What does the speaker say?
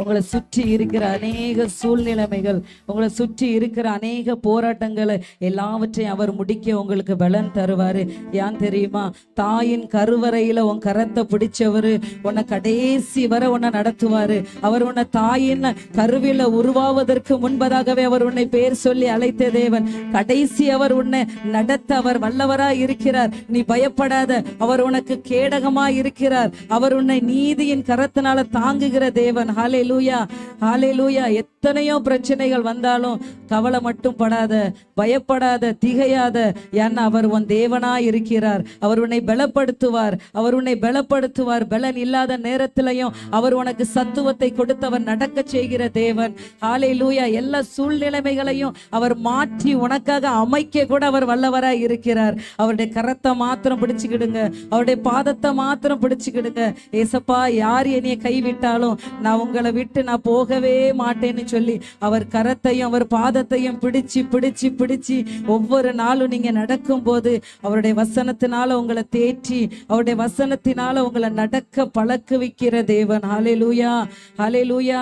உங்களை சுற்றி இருக்கிற அநேக சூழ்நிலைமைகள் உங்களை சுற்றி இருக்கிற அநேக போராட்டங்களை எல்லாவற்றையும் அவர் முடிக்க உங்களுக்கு பலன் தருவாரு. ஏன் தெரியுமா? தாயின் கருவறையில உன் கரத்தை பிடிச்சவர் உன்னை கடைசி வரை உன்னை நடத்துவாரு. அவர் உன்னை தாயின் கருவில உருவாவதற்கு முன்பதாகவே அவர் உன்னை பேர் சொல்லி அழைத்த தேவன். கடைசி அவர் உன்னை நடத்த அவர் வல்லவரா இருக்கிறார். நீ பயப்படாத அவர் உனக்கு கேடகமா இருக்கிறார். அவர் உன்னை நீதியின் கரத்தினால தாங்குகிற தேவன். ஹாலே லூயா ஹாலே லூயா எத்தனையோ பிரச்சனைகள் வந்தாலும் கவலை மட்டும் படாத பயப்படாத திகையாத. ஏன்னா அவர் உன் தேவனா இருக்கிறார். அவர் உன்னை பலப்படுத்துவார். அவர் உன்னை பலப்படுத்துவார். பலன் இல்லாத நேரத்திலையும் அவர் உனக்கு சத்துவத்தை கொடுத்தவர் நடக்க செய்கிற தேவன். ஹாலே லூயா எல்லா சூழ்நிலைமைகளையும் அவர் மாற்றி உனக்காக அமைக்க கூட அவர் வல்லவராய் இருக்கிறார். அவருடைய கரத்தை மாத்திரம் பிடிச்சுக்கிடுங்க. அவருடைய பாதத்தை மாத்திரம் பிடிச்சுக்கிடுங்க. ஏசப்பா யார் என்னைய கைவிட்டாலும் நான் உங்களை விட்டு நான் போகவே மாட்டேன்னு சொல்லி அவர் கரத்தையும் அவர் பாதத்தையும் பிடிச்சு பிடிச்சு பிடிச்சு ஒவ்வொரு நாளும் நீங்க நடக்கும் போது அவருடைய வசனத்தினால உங்களை தேற்றி அவருடைய வசனத்தினால உங்களை நடக்க பழக்குவிக்கிற தேவன். ஹலே லூயா ஹலே லூயா